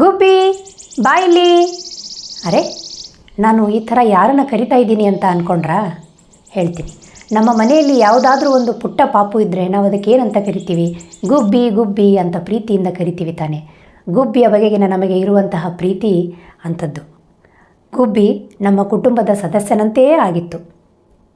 ಗುಬ್ಬಿ, ಬಾಯಿಲಿ. ಅರೆ, ನಾನು ಈ ಥರ ಯಾರನ್ನು ಕರಿತಾ ಇದ್ದೀನಿ ಅಂತ ಅಂದ್ಕೊಂಡ್ರಾ ಹೇಳ್ತೀನಿ. ನಮ್ಮ ಮನೆಯಲ್ಲಿ ಯಾವುದಾದ್ರೂ ಒಂದು ಪುಟ್ಟ ಪಾಪು ಇದ್ದರೆ ನಾವು ಅದಕ್ಕೆ ಏನಂತ ಕರಿತೀವಿ? ಗುಬ್ಬಿ ಗುಬ್ಬಿ ಅಂತ ಪ್ರೀತಿಯಿಂದ ಕರಿತೀವಿ ತಾನೆ. ಗುಬ್ಬಿಯ ಬಗೆಗಿನ ನಮಗೆ ಇರುವಂತಹ ಪ್ರೀತಿ ಅಂಥದ್ದು. ಗುಬ್ಬಿ ನಮ್ಮ ಕುಟುಂಬದ ಸದಸ್ಯನಂತೆಯೇ ಆಗಿತ್ತು.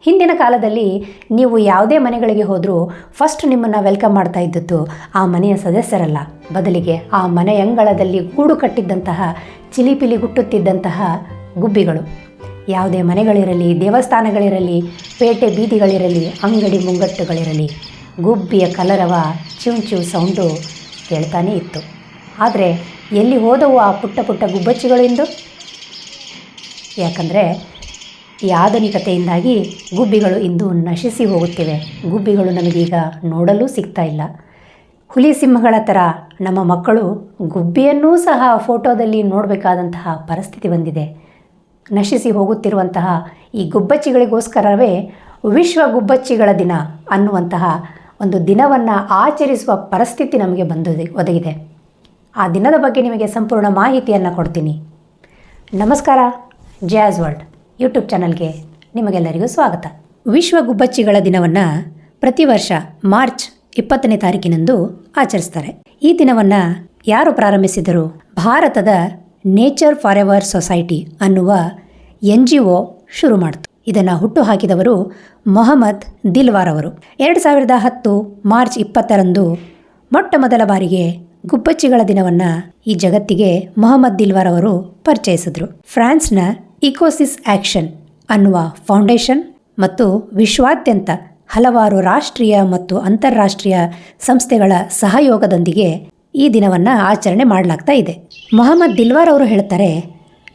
ಹಿಂದಿನ ಕಾಲದಲ್ಲಿ ನೀವು ಯಾವುದೇ ಮನೆಗಳಿಗೆ ಹೋದರೂ ಫಸ್ಟ್ ನಿಮ್ಮನ್ನು ವೆಲ್ಕಮ್ ಮಾಡ್ತಾ ಇದ್ದದ್ದು ಆ ಮನೆಯ ಸದಸ್ಯರಲ್ಲ. ಬದಲಿಗೆ ಆ ಮನೆಯಂಗಳದಲ್ಲಿ ಗೂಡು ಕಟ್ಟಿದ್ದಂತಹ, ಚಿಲಿಪಿಲಿ ಗುಟ್ಟುತ್ತಿದ್ದಂತಹ ಗುಬ್ಬಿಗಳು. ಯಾವುದೇ ಮನೆಗಳಿರಲಿ, ದೇವಸ್ಥಾನಗಳಿರಲಿ, ಪೇಟೆ ಬೀದಿಗಳಿರಲಿ, ಅಂಗಡಿ ಮುಂಗಟ್ಟುಗಳಿರಲಿ, ಗುಬ್ಬಿಯ ಕಲರವ ಚಿವ್ ಚಿವ್ ಸೌಂಡು ಕೇಳ್ತಾನೇ ಇತ್ತು. ಆದರೆ ಎಲ್ಲಿ ಹೋದವು ಆ ಪುಟ್ಟ ಪುಟ್ಟ ಗುಬ್ಬಚ್ಚಿಗಳಿಂದು ಯಾಕಂದರೆ ಈ ಆಧುನಿಕತೆಯಿಂದಾಗಿ ಗುಬ್ಬಿಗಳು ಇಂದು ನಶಿಸಿ ಹೋಗುತ್ತಿವೆ. ಗುಬ್ಬಿಗಳು ನಮಗೀಗ ನೋಡಲು ಸಿಗ್ತಾ ಇಲ್ಲ. ಹುಲಿ ಸಿಂಹಗಳ ಥರ ನಮ್ಮ ಮಕ್ಕಳು ಗುಬ್ಬಿಯನ್ನೂ ಸಹ ಫೋಟೋದಲ್ಲಿ ನೋಡಬೇಕಾದಂತಹ ಪರಿಸ್ಥಿತಿ ಬಂದಿದೆ. ನಶಿಸಿ ಹೋಗುತ್ತಿರುವಂತಹ ಈ ಗುಬ್ಬಚ್ಚಿಗಳಿಗೋಸ್ಕರವೇ ವಿಶ್ವ ಗುಬ್ಬಚ್ಚಿಗಳ ದಿನ ಅನ್ನುವಂತಹ ಒಂದು ದಿನವನ್ನು ಆಚರಿಸುವ ಪರಿಸ್ಥಿತಿ ನಮಗೆ ಬಂದು ಒದಗಿದೆ. ಆ ದಿನದ ಬಗ್ಗೆ ನಿಮಗೆ ಸಂಪೂರ್ಣ ಮಾಹಿತಿಯನ್ನು ಕೊಡ್ತೀನಿ. ನಮಸ್ಕಾರ ಜಾಸ್ ವರ್ಲ್ಡ್. ಯೂಟ್ಯೂಬ್ ಚಾನಲ್ಗೆ ನಿಮಗೆಲ್ಲರಿಗೂ ಸ್ವಾಗತ. ವಿಶ್ವ ಗುಬ್ಬಚ್ಚಿಗಳ ದಿನವನ್ನು ಪ್ರತಿ ವರ್ಷ ಮಾರ್ಚ್ ಇಪ್ಪತ್ತನೇ ತಾರೀಕಿನಂದು ಆಚರಿಸ್ತಾರೆ. ಈ ದಿನವನ್ನು ಯಾರು ಪ್ರಾರಂಭಿಸಿದರು? ಭಾರತದ ನೇಚರ್ ಫಾರ್ ಎವರ್ ಸೊಸೈಟಿ ಅನ್ನುವ ಎನ್ ಜಿ ಒ ಶುರು ಮಾಡಿತು. ಇದನ್ನು ಹುಟ್ಟು ಹಾಕಿದವರು ಮೊಹಮ್ಮದ್ ದಿಲ್ವಾರ್ ಅವರು. ಎರಡು ಸಾವಿರದ ಹತ್ತು ಮಾರ್ಚ್ ಇಪ್ಪತ್ತರಂದು ಮೊಟ್ಟ ಮೊದಲ ಬಾರಿಗೆ ಗುಬ್ಬಚ್ಚಿಗಳ ದಿನವನ್ನು ಈ ಜಗತ್ತಿಗೆ ಮೊಹಮ್ಮದ್ ದಿಲ್ವಾರ್ ಅವರು ಪರಿಚಯಿಸಿದ್ರು. ಫ್ರಾನ್ಸ್ನ ಇಕೋಸಿಸ್ ಆಕ್ಷನ್ ಅನ್ನುವ ಫೌಂಡೇಶನ್ ಮತ್ತು ವಿಶ್ವಾದ್ಯಂತ ಹಲವಾರು ರಾಷ್ಟ್ರೀಯ ಮತ್ತು ಅಂತಾರಾಷ್ಟ್ರೀಯ ಸಂಸ್ಥೆಗಳ ಸಹಯೋಗದೊಂದಿಗೆ ಈ ದಿನವನ್ನು ಆಚರಣೆ ಮಾಡಲಾಗ್ತಾ ಇದೆ. ಮೊಹಮ್ಮದ್ ದಿಲ್ವಾರ್ ಅವರು ಹೇಳ್ತಾರೆ,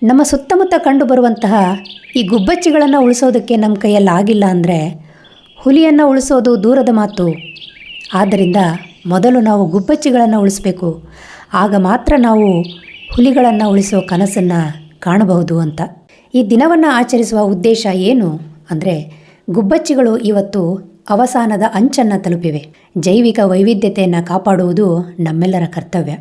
ನಮ್ಮ ಸುತ್ತಮುತ್ತ ಕಂಡುಬರುವಂತಹ ಈ ಗುಬ್ಬಚ್ಚಿಗಳನ್ನು ಉಳಿಸೋದಕ್ಕೆ ನಮ್ಮ ಕೈಯಲ್ಲಿ ಆಗಿಲ್ಲ ಅಂದರೆ ಹುಲಿಯನ್ನು ಉಳಿಸೋದು ದೂರದ ಮಾತು. ಆದ್ದರಿಂದ ಮೊದಲು ನಾವು ಗುಬ್ಬಚ್ಚಿಗಳನ್ನು ಉಳಿಸಬೇಕು. ಆಗ ಮಾತ್ರ ನಾವು ಹುಲಿಗಳನ್ನು ಉಳಿಸೋ ಕನಸನ್ನು ಕಾಣಬಹುದು ಅಂತ. ಈ ದಿನವನ್ನು ಆಚರಿಸುವ ಉದ್ದೇಶ ಏನು? ಅಂದರೆ ಗುಬ್ಬಚ್ಚಿಗಳು ಇವತ್ತು ಅವಸಾನದ ಅಂಚನ್ನು ತಲುಪಿವೆ. ಜೈವಿಕ ವೈವಿಧ್ಯತೆಯನ್ನು ಕಾಪಾಡುವುದು ನಮ್ಮೆಲ್ಲರ ಕರ್ತವ್ಯ.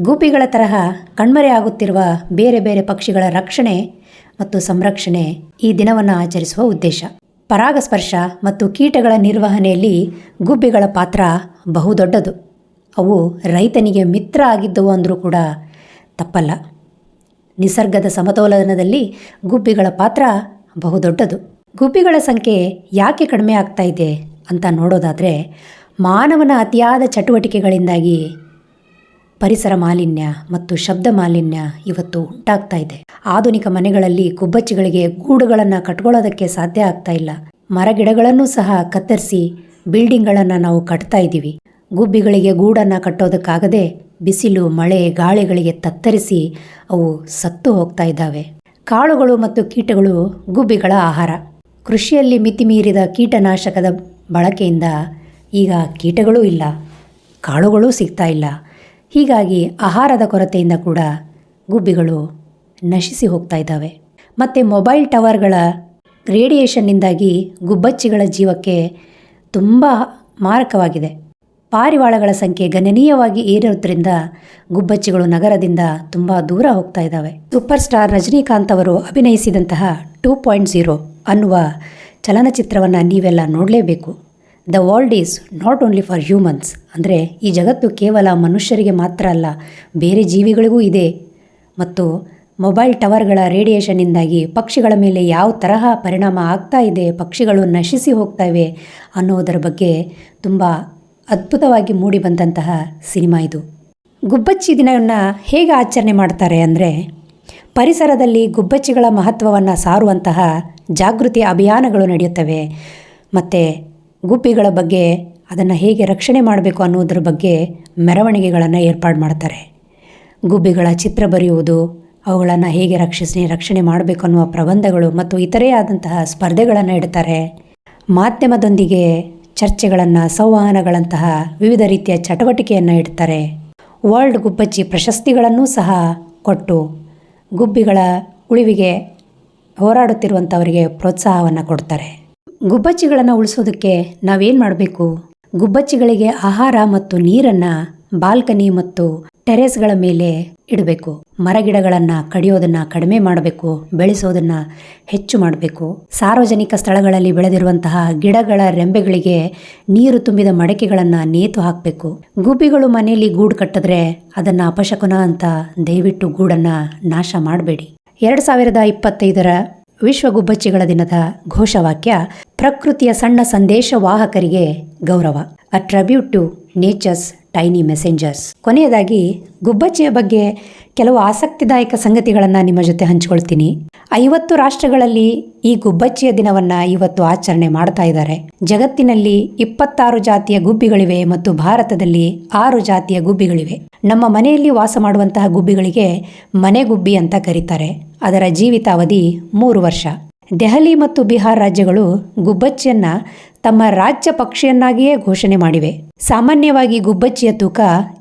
ಗೂಪಿಗಳ ತರಹ ಕಣ್ಮರೆಯಾಗುತ್ತಿರುವ ಬೇರೆ ಬೇರೆ ಪಕ್ಷಿಗಳ ರಕ್ಷಣೆ ಮತ್ತು ಸಂರಕ್ಷಣೆ ಈ ದಿನವನ್ನು ಆಚರಿಸುವ ಉದ್ದೇಶ. ಪರಾಗಸ್ಪರ್ಶ ಮತ್ತು ಕೀಟಗಳ ನಿರ್ವಹಣೆಯಲ್ಲಿ ಗುಬ್ಬಿಗಳ ಪಾತ್ರ ಬಹುದೊಡ್ಡದು. ಅವು ರೈತನಿಗೆ ಮಿತ್ರ ಆಗಿದ್ದವು ಅಂದರೂ ಕೂಡ ತಪ್ಪಲ್ಲ. ನಿಸರ್ಗದ ಸಮತೋಲನದಲ್ಲಿ ಗುಬ್ಬಿಗಳ ಪಾತ್ರ ಬಹುದೊಡ್ಡದು. ಗುಬ್ಬಿಗಳ ಸಂಖ್ಯೆ ಯಾಕೆ ಕಡಿಮೆ ಆಗ್ತಾ ಇದೆ ಅಂತ ನೋಡೋದಾದರೆ ಮಾನವನ ಅತಿಯಾದ ಚಟುವಟಿಕೆಗಳಿಂದಾಗಿ ಪರಿಸರ ಮಾಲಿನ್ಯ ಮತ್ತು ಶಬ್ದ ಮಾಲಿನ್ಯ ಇವತ್ತು ಉಂಟಾಗ್ತಾ ಇದೆ. ಆಧುನಿಕ ಮನೆಗಳಲ್ಲಿ ಗುಬ್ಬಚ್ಚಿಗಳಿಗೆ ಗೂಡುಗಳನ್ನು ಕಟ್ಕೊಳ್ಳೋದಕ್ಕೆ ಸಾಧ್ಯ ಆಗ್ತಾ ಇಲ್ಲ. ಮರಗಿಡಗಳನ್ನು ಸಹ ಕತ್ತರಿಸಿ ಬಿಲ್ಡಿಂಗ್ಗಳನ್ನು ನಾವು ಕಟ್ತಾ ಇದ್ದೀವಿ ಗುಬ್ಬಿಗಳಿಗೆ ಗೂಡನ್ನು ಕಟ್ಟೋದಕ್ಕಾಗದೆ ಬಿಸಿಲು, ಮಳೆ, ಗಾಳಿಗಳಿಗೆ ತತ್ತರಿಸಿ ಅವು ಸತ್ತು ಹೋಗ್ತಾ ಇದ್ದಾವೆ. ಕಾಳುಗಳು ಮತ್ತು ಕೀಟಗಳು ಗುಬ್ಬಿಗಳ ಆಹಾರ. ಕೃಷಿಯಲ್ಲಿ ಮಿತಿಮೀರಿದ ಕೀಟನಾಶಕದ ಬಳಕೆಯಿಂದ ಈಗ ಕೀಟಗಳೂ ಇಲ್ಲ, ಕಾಳುಗಳೂ ಸಿಗ್ತಾ ಇಲ್ಲ. ಹೀಗಾಗಿ ಆಹಾರದ ಕೊರತೆಯಿಂದ ಕೂಡ ಗುಬ್ಬಿಗಳು ನಶಿಸಿ ಹೋಗ್ತಾ ಇದ್ದಾವೆ. ಮತ್ತು ಮೊಬೈಲ್ ಟವರ್ಗಳ ರೇಡಿಯೇಷನ್ನಿಂದಾಗಿ ಗುಬ್ಬಚ್ಚಿಗಳ ಜೀವಕ್ಕೆ ತುಂಬ ಮಾರಕವಾಗಿದೆ. ಪಾರಿವಾಳಗಳ ಸಂಖ್ಯೆ ಗಣನೀಯವಾಗಿ ಏರಿರೋದ್ರಿಂದ ಗುಬ್ಬಚ್ಚಿಗಳು ನಗರದಿಂದ ತುಂಬ ದೂರ ಹೋಗ್ತಾ ಇದ್ದಾವೆ. ಸೂಪರ್ ಸ್ಟಾರ್ ರಜನಿಕಾಂತ್ ಅವರು ಅಭಿನಯಿಸಿದಂತಹ ಟೂ ಪಾಯಿಂಟ್ ಝೀರೋ ಅನ್ನುವ ಚಲನಚಿತ್ರವನ್ನು ನೀವೆಲ್ಲ ನೋಡಲೇಬೇಕು. The world is not only for humans ಅಂದರೆ ಈ ಜಗತ್ತು ಕೇವಲ ಮನುಷ್ಯರಿಗೆ ಮಾತ್ರ ಅಲ್ಲ, ಬೇರೆ ಜೀವಿಗಳಿಗೂ ಇದೆ. ಮತ್ತು ಮೊಬೈಲ್ ಟವರ್ಗಳ ರೇಡಿಯೇಷನ್ನಿಂದಾಗಿ ಪಕ್ಷಿಗಳ ಮೇಲೆ ಯಾವ ತರಹ ಪರಿಣಾಮ ಆಗ್ತಾ ಇದೆ, ಪಕ್ಷಿಗಳು ನಶಿಸಿ ಹೋಗ್ತಾ ಇವೆ ಅನ್ನೋದರ ಬಗ್ಗೆ ತುಂಬ ಅದ್ಭುತವಾಗಿ ಮೂಡಿ ಬಂದಂತಹ ಸಿನಿಮಾ ಇದು. ಗುಬ್ಬಚ್ಚಿ ದಿನವನ್ನು ಹೇಗೆ ಆಚರಣೆ ಮಾಡ್ತಾರೆ ಅಂದರೆ, ಪರಿಸರದಲ್ಲಿ ಗುಬ್ಬಚ್ಚಿಗಳ ಮಹತ್ವವನ್ನು ಸಾರುವಂತಹ ಜಾಗೃತಿ ಅಭಿಯಾನಗಳು ನಡೆಯುತ್ತವೆ. ಮತ್ತು ಗುಬ್ಬಿಗಳ ಬಗ್ಗೆ ಅದನ್ನು ಹೇಗೆ ರಕ್ಷಣೆ ಮಾಡಬೇಕು ಅನ್ನೋದ್ರ ಬಗ್ಗೆ ಮೆರವಣಿಗೆಗಳನ್ನು ಏರ್ಪಾಡು ಮಾಡ್ತಾರೆ. ಗುಬ್ಬಿಗಳ ಚಿತ್ರ ಬರೆಯುವುದು, ಅವುಗಳನ್ನು ಹೇಗೆ ರಕ್ಷಿಸಿ ರಕ್ಷಣೆ ಮಾಡಬೇಕು ಅನ್ನುವ ಪ್ರಬಂಧಗಳು ಮತ್ತು ಇತರೆ ಆದಂತಹ ಸ್ಪರ್ಧೆಗಳನ್ನು ಇಡ್ತಾರೆ. ಮಾಧ್ಯಮದೊಂದಿಗೆ ಚರ್ಚೆಗಳನ್ನು, ಸಂವಹನಗಳಂತಹ ವಿವಿಧ ರೀತಿಯ ಚಟುವಟಿಕೆಯನ್ನು ಇಡ್ತಾರೆ. ವರ್ಲ್ಡ್ ಗುಬ್ಬಚ್ಚಿ ಪ್ರಶಸ್ತಿಗಳನ್ನೂ ಸಹ ಕೊಟ್ಟು ಗುಬ್ಬಿಗಳ ಉಳಿವಿಗೆ ಹೋರಾಡುತ್ತಿರುವಂಥವರಿಗೆ ಪ್ರೋತ್ಸಾಹವನ್ನು ಕೊಡ್ತಾರೆ. ಗುಬ್ಬಚ್ಚಿಗಳನ್ನು ಉಳಿಸೋದಕ್ಕೆ ನಾವೇನು ಮಾಡಬೇಕು? ಗುಬ್ಬಚ್ಚಿಗಳಿಗೆ ಆಹಾರ ಮತ್ತು ನೀರನ್ನು, ಬಾಲ್ಕನಿ ಮತ್ತು ಟೆರೇಸ್ಗಳ ಮೇಲೆ ಇಡಬೇಕು. ಮರಗಿಡಗಳನ್ನು ಕಡಿಯೋದನ್ನ ಕಡಿಮೆ ಮಾಡಬೇಕು, ಬೆಳೆಸೋದನ್ನ ಹೆಚ್ಚು ಮಾಡಬೇಕು. ಸಾರ್ವಜನಿಕ ಸ್ಥಳಗಳಲ್ಲಿ ಬೆಳೆದಿರುವಂತಹ ಗಿಡಗಳ ರೆಂಬೆಗಳಿಗೆ ನೀರು ತುಂಬಿದ ಮಡಕೆಗಳನ್ನು ನೇತು ಹಾಕಬೇಕು. ಗುಬ್ಬಿಗಳು ಮನೆಯಲ್ಲಿ ಗೂಡು ಕಟ್ಟಿದ್ರೆ ಅದನ್ನು ಅಪಶಕುನ ಅಂತ ದಯವಿಟ್ಟು ಗೂಡನ್ನು ನಾಶ ಮಾಡಬೇಡಿ. ಎರಡು ಸಾವಿರದ ಇಪ್ಪತ್ತೈದರ ವಿಶ್ವ ಗುಬ್ಬಚ್ಚಿಗಳ ದಿನದ ಘೋಷವಾಕ್ಯ, ಪ್ರಕೃತಿಯ ಸಣ್ಣ ಸಂದೇಶ ವಾಹಕರಿಗೆ ಗೌರವ. A to nature's tiny messengers ಕೊನೆಯದಾಗಿ, ಗುಬ್ಬಚ್ಚಿಯ ಬಗ್ಗೆ ಕೆಲವು ಆಸಕ್ತಿದಾಯಕ ಸಂಗತಿಗಳನ್ನು ನಿಮ್ಮ ಜೊತೆ ಹಂಚಿಕೊಳ್ತೀನಿ. ಐವತ್ತು ರಾಷ್ಟ್ರಗಳಲ್ಲಿ ಈ ಗುಬ್ಬಚ್ಚಿಯ ದಿನವನ್ನು ಇವತ್ತು ಆಚರಣೆ ಮಾಡ್ತಾ ಇದ್ದಾರೆ. ಜಗತ್ತಿನಲ್ಲಿ ಇಪ್ಪತ್ತಾರು ಜಾತಿಯ ಗುಬ್ಬಿಗಳಿವೆ ಮತ್ತು ಭಾರತದಲ್ಲಿ ಆರು ಜಾತಿಯ ಗುಬ್ಬಿಗಳಿವೆ. ನಮ್ಮ ಮನೆಯಲ್ಲಿ ವಾಸ ಮಾಡುವಂತಹ ಗುಬ್ಬಿಗಳಿಗೆ ಮನೆಗುಬ್ಬಿ ಅಂತ ಕರೀತಾರೆ. ಅದರ ಜೀವಿತಾವಧಿ ಮೂರು ವರ್ಷ. ದೆಹಲಿ ಮತ್ತು ಬಿಹಾರ್ ರಾಜ್ಯಗಳು ಗುಬ್ಬಚ್ಚಿಯನ್ನ ತಮ್ಮ ರಾಜ್ಯ ಪಕ್ಷಿಯನ್ನಾಗಿಯೇ ಘೋಷಣೆ ಮಾಡಿವೆ. ಸಾಮಾನ್ಯವಾಗಿ ಗುಬ್ಬಚ್ಚಿಯ ತೂಕ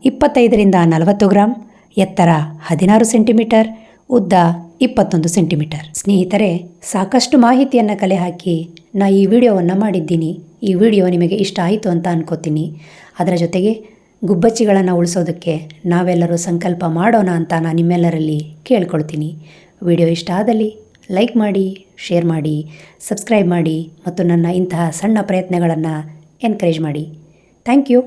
ಇಪ್ಪತ್ತೈದರಿಂದ ನಲವತ್ತು ಗ್ರಾಂ, ಎತ್ತರ ಹದಿನಾರು ಸೆಂಟಿಮೀಟರ್, ಉದ್ದ ಇಪ್ಪತ್ತೊಂದು ಸೆಂಟಿಮೀಟರ್. ಸ್ನೇಹಿತರೆ, ಸಾಕಷ್ಟು ಮಾಹಿತಿಯನ್ನು ಕಲೆ ಹಾಕಿ ನಾ ಈ ವಿಡಿಯೋವನ್ನು ಮಾಡಿದ್ದೀನಿ. ಈ ವಿಡಿಯೋ ನಿಮಗೆ ಇಷ್ಟ ಆಯಿತು ಅಂತ ಅನ್ಕೋತೀನಿ. ಅದರ ಜೊತೆಗೆ ಗುಬ್ಬಚ್ಚಿಗಳನ್ನು ಉಳಿಸೋದಕ್ಕೆ ನಾವೆಲ್ಲರೂ ಸಂಕಲ್ಪ ಮಾಡೋಣ ಅಂತ ನಾನು ನಿಮ್ಮೆಲ್ಲರಲ್ಲಿ ಕೇಳ್ಕೊಳ್ತೀನಿ. ವಿಡಿಯೋ ಇಷ್ಟ ಆದಲ್ಲಿ ಲೈಕ್ ಮಾಡಿ ಶೇರ್ ಮಾಡಿ ಸಬ್ಸ್ಕ್ರೈಬ್ ಮಾಡಿ ಮತ್ತು ನನ್ನ ಇಂತಹ ಸಣ್ಣ ಪ್ರಯತ್ನಗಳನ್ನು ಎನ್ಕರೇಜ್ ಮಾಡಿ. Thank you